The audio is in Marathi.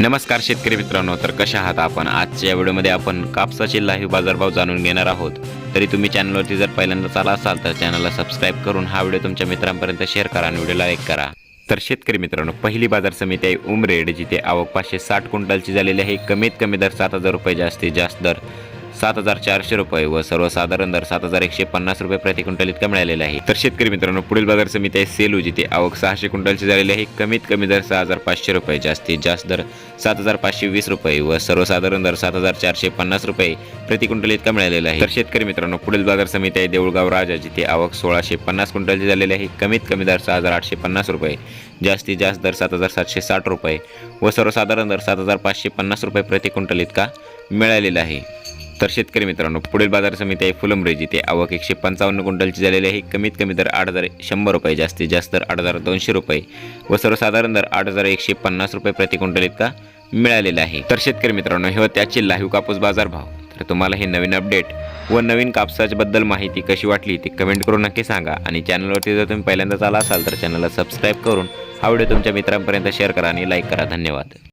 नमस्कार शेतकरी मित्रांनो तर कशा आहात आपण? आजच्या व्हिडिओमध्ये आपण कापसाचे लाईव्ह बाजारभाव जाणून घेणार आहोत. तरी तुम्ही चॅनलवरती जर पहिल्यांदाच आला असाल तर चॅनलला सबस्क्राईब करून हा व्हिडिओ तुमच्या मित्रांपर्यंत शेअर करा आणि व्हिडिओला लाईक करा. तर शेतकरी मित्रांनो पहिली बाजार समिती आहे उमरेड जिथे आवक पाचशे साठ क्विंटलची झालेली आहे. कमीत कमी दर सात हजार रुपये जास्तीत जास्त दर. सात हजार चारशे रुपये व सर्वसाधारण दर सात हजार एकशे पन्नास रुपये प्रति क्विंटल इतका मिळालेला आहे. तर शेतकरी मित्रांनो पुढील बाजार समिती आहे सेलू जिथे आवक सहाशे क्विंटलची झालेली आहे. कमीत कमी दर सहा हजार पाचशे रुपये जास्तीत जास्त दर सात हजार पाचशे वीस रुपये व सर्वसाधारण दर सात हजार चारशे पन्नास रुपये प्रति क्विंटल इतका मिळालेला आहे. तर शेतकरी मित्रांनो पुढील बाजार समिती आहे देऊळगाव राजा जिथे आवक सोळाशे पन्नास क्विंटलची झालेली आहे. कमीत कमी दर सहा हजार आठशे पन्नास रुपये जास्तीत जास्त दर सात हजार सातशे साठ रुपये व सर्वसाधारण दर सात हजार पाचशे पन्नास रुपये प्रति क्विंटल इतका मिळालेला आहे. तर शेतकरी मित्रांनो पुढील बाजार समिती आहे फुलंब्रिज जिथे आवक एकशे पंचावन्न क्विंटलची झालेली आहे. कमीत कमी दर आठ हजार शंभर रुपये जास्तीत जास्त दर आठ हजार दोनशे रुपये व सर्वसाधारण दर आठ हजार एकशे पन्नास रुपये प्रति क्विंटल इतका मिळालेला आहे. तर शेतकरी मित्रांनो हे त्याचे लाईव्ह कापूस बाजार भाव तर तुम्हाला हे नवीन अपडेट व नवीन कापसाबद्दल माहिती कशी वाटली ती कमेंट करून नक्की सांगा. आणि चॅनलवरती जर तुम्ही पहिल्यांदाच आला असाल तर चॅनलला सबस्क्राईब करून हा व्हिडिओ तुमच्या मित्रांपर्यंत शेअर करा आणि लाईक करा. धन्यवाद.